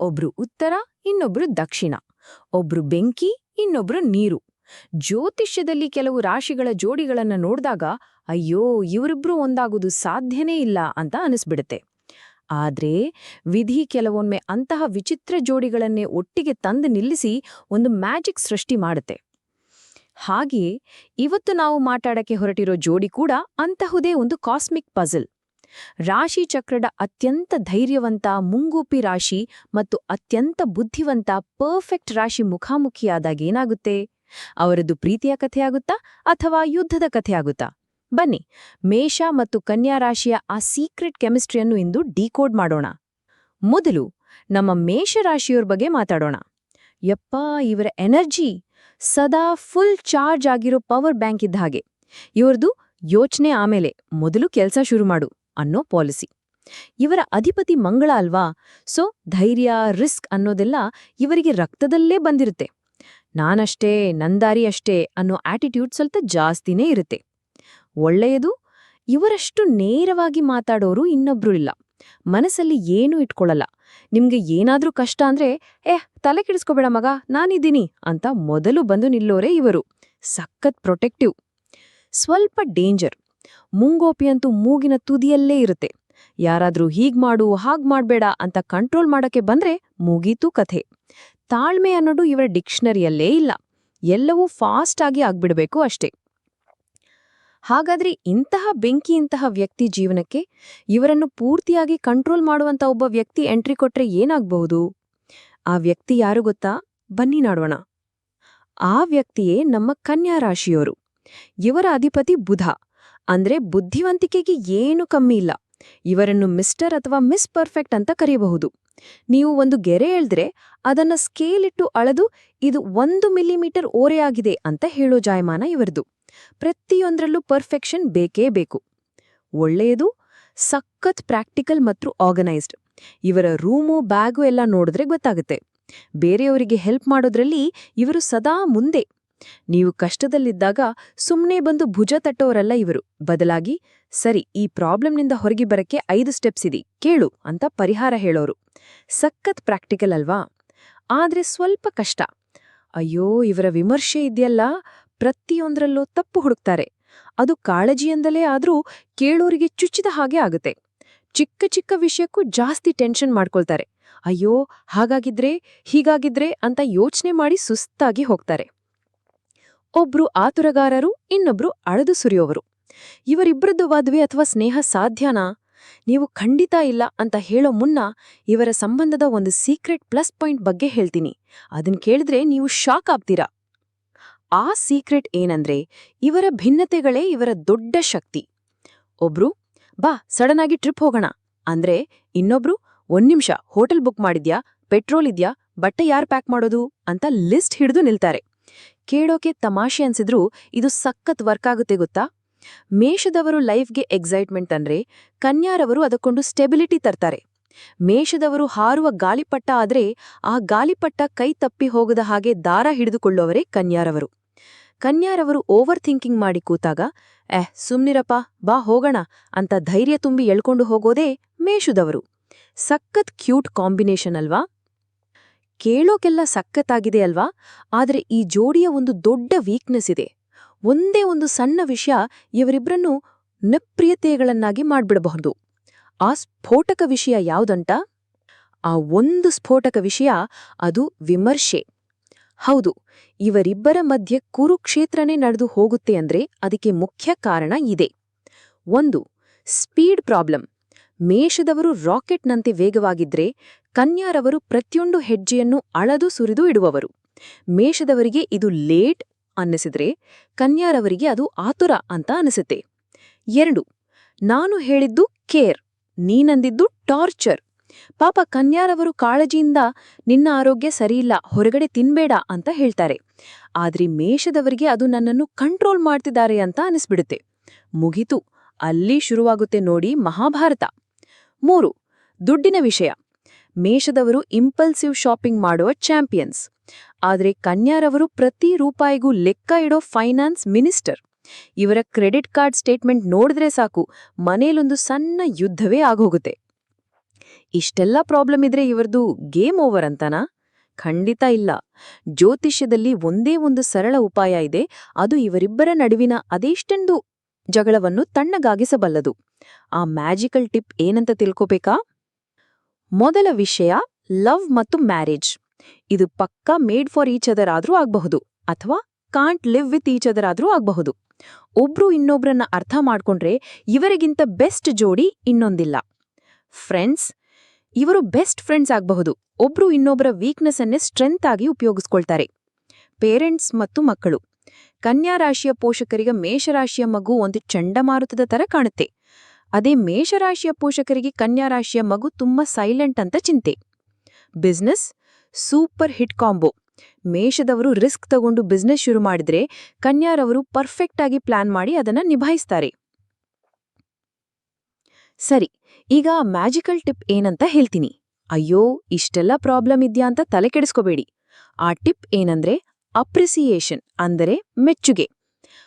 ಒಬ್ರು ಉತ್ತರ, ಇನ್ನೊಬ್ರು ದಕ್ಷಿಣ. ಒಬ್ರು ಬೆಂಕಿ, ಇನ್ನೊಬ್ರು ನೀರು. ಜ್ಯೋತಿಷ್ಯದಲ್ಲಿ ಕೆಲವು ರಾಶಿಗಳ ಜೋಡಿಗಳನ್ನ ನೋಡಿದಾಗ, ಅಯ್ಯೋ, ಇವರಿಬ್ರು ಒಂದಾಗುವುದು ಸಾಧ್ಯನೇ ಇಲ್ಲ ಅಂತ ಅನಿಸ್ಬಿಡುತ್ತೆ. ಆದ್ರೆ, ವಿಧಿ ಕೆಲವೊಮ್ಮೆ ಅಂತಹ ವಿಚಿತ್ರ ಜೋಡಿಗಳನ್ನೇ ಒಟ್ಟಿಗೆ ತಂದು ನಿಲ್ಲಿಸಿ ಒಂದು ಮ್ಯಾಜಿಕ್ ಸೃಷ್ಟಿ ಮಾಡುತ್ತೆ. ಹಾಗೆಯೇ, ಇವತ್ತು ನಾವು ಮಾತಾಡಕ್ಕೆ ಹೊರಟಿರೋ ಜೋಡಿ ಕೂಡ ಅಂತಹುದೇ ಒಂದು ಕಾಸ್ಮಿಕ್ ಪಜಲ್. ರಾಶಿ ಚಕ್ರದ ಅತ್ಯಂತ ಧೈರ್ಯವಂತ ಮುಂಗೂಪಿ ರಾಶಿ ಮತ್ತು ಅತ್ಯಂತ ಬುದ್ಧಿವಂತ ಪರ್ಫೆಕ್ಟ್ ರಾಶಿ ಮುಖಾಮುಖಿಯಾದಾಗ ಏನಾಗುತ್ತೆ? ಅವರದು ಪ್ರೀತಿಯ ಕಥೆಯಾಗುತ್ತಾ ಅಥವಾ ಯುದ್ಧದ ಕಥೆಯಾಗುತ್ತಾ? ಬನ್ನಿ, ಮೇಷ ಮತ್ತು ಕನ್ಯಾ ರಾಶಿಯ ಆ ಸೀಕ್ರೆಟ್ ಕೆಮಿಸ್ಟ್ರಿಯನ್ನು ಇಂದು ಡಿಕೋಡ್ ಮಾಡೋಣ. ಮೊದಲು ನಮ್ಮ ಮೇಷರಾಶಿಯವ್ರ ಬಗ್ಗೆ ಮಾತಾಡೋಣ. ಯಪ್ಪ, ಇವರ ಎನರ್ಜಿ ಸದಾ ಫುಲ್ ಚಾರ್ಜ್ ಆಗಿರೋ ಪವರ್ ಬ್ಯಾಂಕ್ ಇದ್ದ ಹಾಗೆ. ಇವರದು ಯೋಚನೆ ಆಮೇಲೆ ಮೊದಲು ಕೆಲಸ ಶುರು ಮಾಡು. ಅನ್ನೋ ಪಾಲಿಸಿ. ಇವರ ಅಧಿಪತಿ ಮಂಗಳ ಅಲ್ವಾ? ಸೊ, ಧೈರ್ಯ, ರಿಸ್ಕ್ ಅನ್ನೋದೆಲ್ಲ ಇವರಿಗೆ ರಕ್ತದಲ್ಲೇ ಬಂದಿರುತ್ತೆ. ನಾನಷ್ಟೇ, ನಂದಾರಿ ಅಷ್ಟೇ ಅನ್ನೋ ಆಟಿಟ್ಯೂಡ್ ಸ್ವಲ್ಪ ಜಾಸ್ತಿನೇ ಇರುತ್ತೆ. ಒಳ್ಳೆಯದು, ಇವರಷ್ಟು ನೇರವಾಗಿ ಮಾತಾಡೋರು ಇನ್ನೊಬ್ರು ಇಲ್ಲ. ಮನಸ್ಸಲ್ಲಿ ಏನೂ ಇಟ್ಕೊಳ್ಳಲ್ಲ. ನಿಮ್ಗೆ ಏನಾದ್ರೂ ಕಷ್ಟ ಅಂದ್ರೆ ಏಹ್ ತಲೆ ಕೆಡಿಸ್ಕೋಬೇಡ ಮಗ, ನಾನಿದ್ದೀನಿ ಅಂತ ಮೊದಲು ಬಂದು ನಿಲ್ಲೋರೇ ಇವರು. ಸಖತ್ ಪ್ರೊಟೆಕ್ಟಿವ್. ಸ್ವಲ್ಪ ಡೇಂಜರ್. ಮುಂಗೋಪಿಯಂತೂ ಮೂಗಿನ ತುದಿಯಲ್ಲೇ ಇರುತ್ತೆ. ಯಾರಾದ್ರೂ ಹೀಗ್ ಮಾಡು ಹಾಗ್ ಮಾಡ್ಬೇಡ ಅಂತ ಕಂಟ್ರೋಲ್ ಮಾಡಕ್ಕೆ ಬಂದ್ರೆ ಮುಗೀತು ಕಥೆ. ತಾಳ್ಮೆ ಅನ್ನೋದು ಇವರ ಡಿಕ್ಷನರಿಯಲ್ಲೇ ಇಲ್ಲ. ಎಲ್ಲವೂ ಫಾಸ್ಟ್ ಆಗಿ ಆಗ್ಬಿಡ್ಬೇಕು ಅಷ್ಟೇ. ಹಾಗಾದ್ರೆ ಇಂತಹ ಬೆಂಕಿಯಂತಹ ವ್ಯಕ್ತಿ ಜೀವನಕ್ಕೆ ಇವರನ್ನು ಪೂರ್ತಿಯಾಗಿ ಕಂಟ್ರೋಲ್ ಮಾಡುವಂತ ಒಬ್ಬ ವ್ಯಕ್ತಿ ಎಂಟ್ರಿ ಕೊಟ್ರೆ ಏನಾಗಬಹುದು? ಆ ವ್ಯಕ್ತಿ ಯಾರು ಗೊತ್ತಾ? ಬನ್ನಿ ನಾಡೋಣ. ಆ ವ್ಯಕ್ತಿಯೇ ನಮ್ಮ ಕನ್ಯಾ ರಾಶಿಯೋರು ಇವರ ಅಧಿಪತಿ ಬುಧ. ಅಂದ್ರೆ ಬುದ್ಧಿವಂತಿಕೆಗೆ ಏನು ಕಮ್ಮಿ ಇಲ್ಲ. ಇವರನ್ನು ಮಿಸ್ಟರ್ ಅಥವಾ ಮಿಸ್ ಪರ್ಫೆಕ್ಟ್ ಅಂತ ಕರೆಯಬಹುದು. ನೀವು ಒಂದು ಗೆರೆ ಎಳ್ದ್ರೆ ಅದನ್ನ ಸ್ಕೇಲ್ ಇಟ್ಟು ಅಳೆದು ಇದು ಒಂದು ಮಿಲಿಮೀಟರ್ ಓರೆಯಾಗಿದೆ ಅಂತ ಹೇಳೋ ಜಾಯಮಾನ ಇವರದು. ಪ್ರತಿಯೊಂದರಲ್ಲೂ ಪರ್ಫೆಕ್ಷನ್ ಬೇಕೇ ಬೇಕು. ಒಳ್ಳೆಯದು, ಸಖತ್ ಪ್ರಾಕ್ಟಿಕಲ್ ಮತ್ತು ಆರ್ಗನೈಸ್ಡ್. ಇವರ ರೂಮು, ಬ್ಯಾಗು ಎಲ್ಲ ನೋಡಿದ್ರೆ ಗೊತ್ತಾಗುತ್ತೆ. ಬೇರೆಯವರಿಗೆ ಹೆಲ್ಪ್ ಮಾಡೋದ್ರಲ್ಲಿ ಇವರು ಸದಾ ಮುಂದೆ. ನೀವು ಕಷ್ಟದಲ್ಲಿದ್ದಾಗ ಸುಮ್ಮನೆ ಬಂದು ಭುಜ ತಟ್ಟೋರಲ್ಲ ಇವರು. ಬದಲಾಗಿ, ಸರಿ, ಈ ಪ್ರಾಬ್ಲಮ್ನಿಂದ ಹೊರಗೆ ಬರಕ್ಕೆ ಐದು ಸ್ಟೆಪ್ಸ್ ಇದೆ. ಕೇಳು ಅಂತ ಪರಿಹಾರ ಹೇಳೋರು. ಸಖತ್ ಪ್ರಾಕ್ಟಿಕಲ್ ಅಲ್ವಾ? ಆದ್ರೆ ಸ್ವಲ್ಪ ಕಷ್ಟ. ಅಯ್ಯೋ, ಇವರ ವಿಮರ್ಶೆ ಇದೆಯಲ್ಲ? ಪ್ರತಿಯೊಂದರಲ್ಲೂ ತಪ್ಪು ಹುಡುಕ್ತಾರೆ. ಅದು ಕಾಳಜಿಯಿಂದಲೇ ಆದರೂ ಕೇಳೋರಿಗೆ ಚುಚ್ಚಿದ ಹಾಗೆ ಆಗುತ್ತೆ. ಚಿಕ್ಕ ಚಿಕ್ಕ ವಿಷಯಕ್ಕೂ ಜಾಸ್ತಿ ಟೆನ್ಷನ್ ಮಾಡ್ಕೊಳ್ತಾರೆ. ಅಯ್ಯೋ, ಹಾಗಾಗಿದ್ರೆ, ಹೀಗಾಗಿದ್ರೆ ಅಂತ ಯೋಚನೆ ಮಾಡಿ ಸುಸ್ತಾಗಿ ಹೋಗ್ತಾರೆ. ಒಬ್ರು ಆತುರಗಾರರು, ಇನ್ನೊಬ್ರು ಅಳದು ಸುರಿಯೋವರು ಇವರಿಬ್ಬರದ್ದು ಮದುವೆ ಅಥವಾ ಸ್ನೇಹ ಸಾಧ್ಯನಾ? ನೀವು ಖಂಡಿತ ಇಲ್ಲ ಅಂತ ಹೇಳೋ ಮುನ್ನ ಇವರ ಸಂಬಂಧದ ಒಂದು ಸೀಕ್ರೆಟ್ ಪ್ಲಸ್ ಪಾಯಿಂಟ್ ಬಗ್ಗೆ ಹೇಳ್ತೀನಿ. ಅದನ್ ಕೇಳಿದ್ರೆ ನೀವು ಶಾಕ್ ಆಗ್ತೀರಾ. ಆ ಸೀಕ್ರೆಟ್ ಏನಂದ್ರೆ, ಇವರ ಭಿನ್ನತೆಗಳೇ ಇವರ ದೊಡ್ಡ ಶಕ್ತಿ. ಒಬ್ರು, ಬಾ, ಸಡನ್ ಆಗಿ ಟ್ರಿಪ್ ಹೋಗೋಣ. ಅಂದ್ರೆ, ಇನ್ನೊಬ್ರು, ಒಂದ್ ನಿಮಿಷ, ಹೋಟೆಲ್ ಬುಕ್ ಮಾಡಿದ್ಯಾ, ಪೆಟ್ರೋಲ್ ಇದ್ಯಾ, ಬಟ್ಟೆ ಯಾರ್ ಪ್ಯಾಕ್ ಮಾಡೋದು, ಅಂತ ಲಿಸ್ಟ್ ಹಿಡಿದು ನಿಲ್ತಾರೆ. ಕೇಳೋಕೆ ತಮಾಷೆ ಅನ್ಸಿದ್ರೂ ಇದು ಸಖತ್ ವರ್ಕ್ ಆಗುತ್ತೆ ಗೊತ್ತಾ? ಮೇಷದವರು ಲೈಫ್ಗೆ ಎಕ್ಸೈಟ್ಮೆಂಟ್ ಅಂದ್ರೆ ಕನ್ಯಾರವರು ಅದಕ್ಕೊಂದು ಸ್ಟೆಬಿಲಿಟಿ ತರ್ತಾರೆ. ಮೇಷದವರು ಹಾರುವ ಗಾಳಿಪಟ್ಟ ಆದ್ರೆ ಆ ಗಾಳಿಪಟ್ಟ ಕೈ ತಪ್ಪಿ ಹೋಗದ ಹಾಗೆ ದಾರ ಹಿಡಿದುಕೊಳ್ಳುವವರೇ ಕನ್ಯಾರವರು. ಕನ್ಯಾರವರು ಓವರ್ ಥಿಂಕಿಂಗ್ ಮಾಡಿ ಕೂತಾಗ, ಎಹ್, ಸುಮ್ನಿರಪ್ಪ, ಬಾ ಹೋಗಣ ಅಂತ ಧೈರ್ಯ ತುಂಬಿ ಎಳ್ಕೊಂಡು ಹೋಗೋದೇ ಮೇಷದವರು. ಸಖತ್ ಕ್ಯೂಟ್ ಕಾಂಬಿನೇಷನ್ ಅಲ್ವಾ? ಕೇಳೋಕೆಲ್ಲ ಸಖತ್ತಾಗಿದೆ ಅಲ್ವಾ? ಆದರೆ ಈ ಜೋಡಿಯ ಒಂದು ದೊಡ್ಡ ವೀಕ್ನೆಸ್ ಇದೆ. ಒಂದೇ ಒಂದು ಸಣ್ಣ ವಿಷಯ ಇವರಿಬ್ಬರನ್ನು ನಪ್ರಿಯತೆಗಳನ್ನಾಗಿ ಮಾಡ್ಬಿಡಬಹುದು. ಆ ಸ್ಫೋಟಕ ವಿಷಯ ಯಾವುದಂಟ ಆ ಒಂದು ಸ್ಫೋಟಕ ವಿಷಯ ಅದು ವಿಮರ್ಶೆ. ಹೌದು, ಇವರಿಬ್ಬರ ಮಧ್ಯೆ ಕುರುಕ್ಷೇತ್ರನೇ ನಡೆದು ಹೋಗುತ್ತೆ ಅಂದ್ರೆ ಅದಕ್ಕೆ ಮುಖ್ಯ ಕಾರಣ ಇದೆ. ಒಂದು ಸ್ಪೀಡ್ ಪ್ರಾಬ್ಲಮ್ ಮೇಷದವರು ರಾಕೆಟ್ನಂತೆ ವೇಗವಾಗಿದ್ರೆ ಕನ್ಯಾರವರು ಪ್ರತಿಯೊಂದು ಹೆಜ್ಜೆಯನ್ನು ಅಳದು ಸುರಿದು ಇಡುವವರು. ಮೇಷದವರಿಗೆ ಇದು ಲೇಟ್ ಅನ್ನಿಸಿದ್ರೆ ಕನ್ಯಾರವರಿಗೆ ಅದು ಆತುರ ಅಂತ ಅನಿಸುತ್ತೆ ಎರಡು, ನಾನು ಹೇಳಿದ್ದು ಕೇರ್, ನೀನಂದಿದ್ದು ಟಾರ್ಚರ್. ಪಾಪ ಕನ್ಯಾರವರು ಕಾಳಜಿಯಿಂದ ನಿನ್ನ ಆರೋಗ್ಯ ಸರಿಯಿಲ್ಲ, ಹೊರಗಡೆ ತಿನ್ಬೇಡ ಅಂತ ಹೇಳ್ತಾರೆ. ಆದ್ರೆ ಮೇಷದವರಿಗೆ ಅದು ನನ್ನನ್ನು ಕಂಟ್ರೋಲ್ ಮಾಡ್ತಿದ್ದಾರೆ ಅಂತ ಅನಿಸ್ಬಿಡುತ್ತೆ ಮುಗಿತು, ಅಲ್ಲಿ ಶುರುವಾಗುತ್ತೆ ನೋಡಿ ಮಹಾಭಾರತ. ಮೂರು, ದುಡ್ಡಿನ ವಿಷಯ. ಮೇಷದವರು ಇಂಪಲ್ಸಿವ್ ಶಾಪಿಂಗ್ ಮಾಡುವ ಚಾಂಪಿಯನ್ಸ್ ಆದರೆ ಕನ್ಯಾರವರು ಪ್ರತಿ ರೂಪಾಯಿಗೂ ಲೆಕ್ಕ ಇಡೋ ಫೈನಾನ್ಸ್ ಮಿನಿಸ್ಟರ್ ಇವರ ಕ್ರೆಡಿಟ್ ಕಾರ್ಡ್ ಸ್ಟೇಟ್ಮೆಂಟ್ ನೋಡಿದ್ರೆ ಸಾಕು ಮನೇಲೊಂದು ಸಣ್ಣ ಯುದ್ಧವೇ ಆಗೋಗುತ್ತೆ. ಇಷ್ಟೆಲ್ಲ ಪ್ರಾಬ್ಲಮ್ ಇದ್ರೆ ಇವರದು ಗೇಮ್ ಓವರ್ ಅಂತನಾ? ಖಂಡಿತ ಇಲ್ಲ. ಜ್ಯೋತಿಷ್ಯದಲ್ಲಿ ಒಂದೇ ಒಂದು ಸರಳ ಉಪಾಯ ಇದೆ, ಅದು ಇವರಿಬ್ಬರ ನಡುವಿನ ಅದೆಷ್ಟೆಂದು ಜಗಳವನ್ನು ತಣ್ಣಗಾಗಿಸಬಲ್ಲದು. ಆ ಮ್ಯಾಜಿಕಲ್ ಟಿಪ್ ಏನಂತ ತಿಳ್ಕೋಬೇಕಾ? ಮೊದಲ ವಿಷಯ ಲವ್ ಮತ್ತು ಮ್ಯಾರೇಜ್. ಇದು ಪಕ್ಕಾ ಮೇಡ್ ಫಾರ್ ಈಚ್ ಅದರ್ ಆದ್ರೂ ಆಗಬಹುದು, ಅಥವಾ can't live with each other ಆದ್ರೂ ಆಗಬಹುದು. ಒಬ್ರು ಇನ್ನೊಬ್ರನ್ನ ಅರ್ಥ ಮಾಡ್ಕೊಂಡ್ರೆ ಇವರಿಗಿಂತ ಬೆಸ್ಟ್ ಜೋಡಿ ಇನ್ನೊಂದಿಲ್ಲ. ಫ್ರೆಂಡ್ಸ್, ಇವರು ಬೆಸ್ಟ್ ಫ್ರೆಂಡ್ಸ್ ಆಗಬಹುದು, ಒಬ್ರು ಇನ್ನೊಬ್ಬರ ವೀಕ್ನೆಸ್ ಅನ್ನೇ ಸ್ಟ್ರೆಂತ್ ಆಗಿ ಉಪಯೋಗಿಸ್ಕೊಳ್ತಾರೆ. ಪೇರೆಂಟ್ಸ್ ಮತ್ತು ಮಕ್ಕಳು. ಕನ್ಯಾ ರಾಶಿಯ ಪೋಷಕರಿಗೆ ಮೇಷರಾಶಿಯ ಮಗು ಒಂದು ಚಂಡಮಾರುತದ ತರ ಕಾಣುತ್ತೆ. ಅದೇ ಮೇಷರಾಶಿಯ ಪೋಷಕರಿಗೆ ಕನ್ಯಾ ರಾಶಿಯ ಮಗು ತುಂಬಾ ಸೈಲೆಂಟ್ ಅಂತ ಚಿಂತೆ. ಬಿಸ್ನೆಸ್ ಸೂಪರ್ ಹಿಟ್ ಕಾಂಬೋ ಮೇಷದವರು ರಿಸ್ಕ್ ತಗೊಂಡು ಬಿಸ್ನೆಸ್ ಶುರು ಮಾಡಿದ್ರೆ ಕನ್ಯಾರವರು ಪರ್ಫೆಕ್ಟ್ ಆಗಿ ಪ್ಲಾನ್ ಮಾಡಿ ಅದನ್ನ ನಿಭಾಯಿಸ್ತಾರೆ. ಸರಿ, ಈಗ ಮ್ಯಾಜಿಕಲ್ ಟಿಪ್ ಏನಂತ ಹೇಳ್ತೀನಿ. ಅಯ್ಯೋ, ಇಷ್ಟೆಲ್ಲ ಪ್ರಾಬ್ಲಮ್ ಇದ್ಯಾ ಅಂತ ತಲೆ ಕೆಡಿಸ್ಕೋಬೇಡಿ. ಆ ಟಿಪ್ ಏನಂದ್ರೆ ಅಪ್ರಿಸಿಯೇಷನ್ ಅಂದರೆ ಮೆಚ್ಚುಗೆ.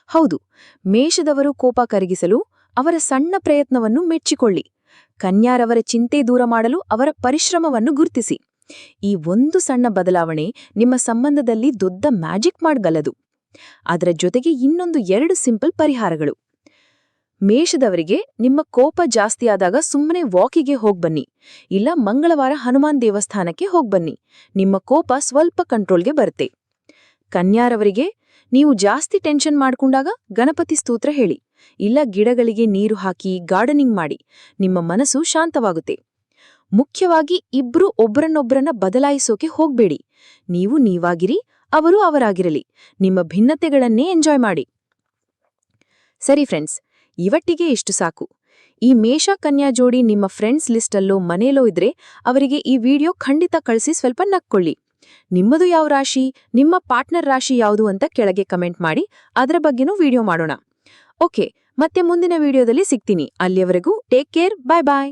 ಹೌದು, ಮೇಷದವರು ಕೋಪ ಕರಗಿಸಲು ಅವರ ಸಣ್ಣ ಪ್ರಯತ್ನವನ್ನು ಮೆಚ್ಚಿಕೊಳ್ಳಿ. ಕನ್ಯಾರವರ ಚಿಂತೆ ದೂರ ಮಾಡಲು ಅವರ ಪರಿಶ್ರಮವನ್ನು ಗುರುತಿಸಿ. ಈ ಒಂದು ಸಣ್ಣ ಬದಲಾವಣೆ ನಿಮ್ಮ ಸಂಬಂಧದಲ್ಲಿ ದೊಡ್ಡ ಮ್ಯಾಜಿಕ್ ಮಾಡಗಲದು. ಅದರ ಜೊತೆಗೆ ಇನ್ನೊಂದು ಎರಡು ಸಿಂಪಲ್ ಪರಿಹಾರಗಳು. ಮೇಷದವರಿಗೆ ನಿಮ್ಮ ಕೋಪ ಜಾಸ್ತಿಯಾದಾಗ ಸುಮ್ಮನೆ ವಾಕಿಗೆ ಹೋಗ್ಬನ್ನಿ. ಇಲ್ಲ ಮಂಗಳವಾರ ಹನುಮಾನ್ ದೇವಸ್ಥಾನಕ್ಕೆ ಹೋಗ್ಬನ್ನಿ. ನಿಮ್ಮ ಕೋಪ ಸ್ವಲ್ಪ ಕಂಟ್ರೋಲ್ಗೆ ಬರುತ್ತೆ. ಕನ್ಯಾರವರಿಗೆ ನೀವು ಜಾಸ್ತಿ ಟೆನ್ಷನ್ ಮಾಡ್ಕೊಂಡಾಗ ಗಣಪತಿ ಸ್ತೋತ್ರ ಹೇಳಿ. ಇಲ್ಲ ಗಿಡಗಳಿಗೆ ನೀರು ಹಾಕಿ ಗಾರ್ಡನಿಂಗ್ ಮಾಡಿ. ನಿಮ್ಮ ಮನಸ್ಸು ಶಾಂತವಾಗುತ್ತೆ. ಮುಖ್ಯವಾಗಿ ಇಬ್ರು ಒಬ್ಬರನ್ನೊಬ್ಬರನ್ನ ಬದಲಾಯಿಸೋಕೆ ಹೋಗ್ಬೇಡಿ. ನೀವು ನೀವಾಗಿರಿ, ಅವರು ಅವರಾಗಿರಲಿ. ನಿಮ್ಮ ಭಿನ್ನತೆಗಳನ್ನೇ ಎಂಜಾಯ್ ಮಾಡಿ. ಸರಿ ಫ್ರೆಂಡ್ಸ್ ಇವಟ್ಟಿಗೆ ಇಷ್ಟು ಸಾಕು. ಈ ಮೇಷ ಕನ್ಯಾ ಜೋಡಿ ನಿಮ್ಮ ಫ್ರೆಂಡ್ಸ್ ಲಿಸ್ಟಲ್ಲೋ ಮನೇಲೋ ಇದ್ರೆ ಅವರಿಗೆ ಈ ವಿಡಿಯೋ ಖಂಡಿತ ಕಳಿಸಿ ಸ್ವಲ್ಪ ನಕ್ಕೊಳ್ಳಿ. ನಿಮ್ಮದು ಯಾವ ರಾಶಿ, ನಿಮ್ಮ ಪಾರ್ಟ್ನರ್ ರಾಶಿ ಯಾವುದು ಅಂತ ಕೆಳಗೆ ಕಮೆಂಟ್ ಮಾಡಿ, ಅದರ ಬಗ್ಗೆನೂ ವಿಡಿಯೋ ಮಾಡೋಣ. ಓಕೆ, ಮತ್ತೆ ಮುಂದಿನ ವಿಡಿಯೋದಲ್ಲಿ ಸಿಗ್ತೀನಿ. ಅಲ್ಲಿಯವರೆಗೂ ಟೇಕ್ ಕೇರ್, ಬಾಯ್ ಬಾಯ್.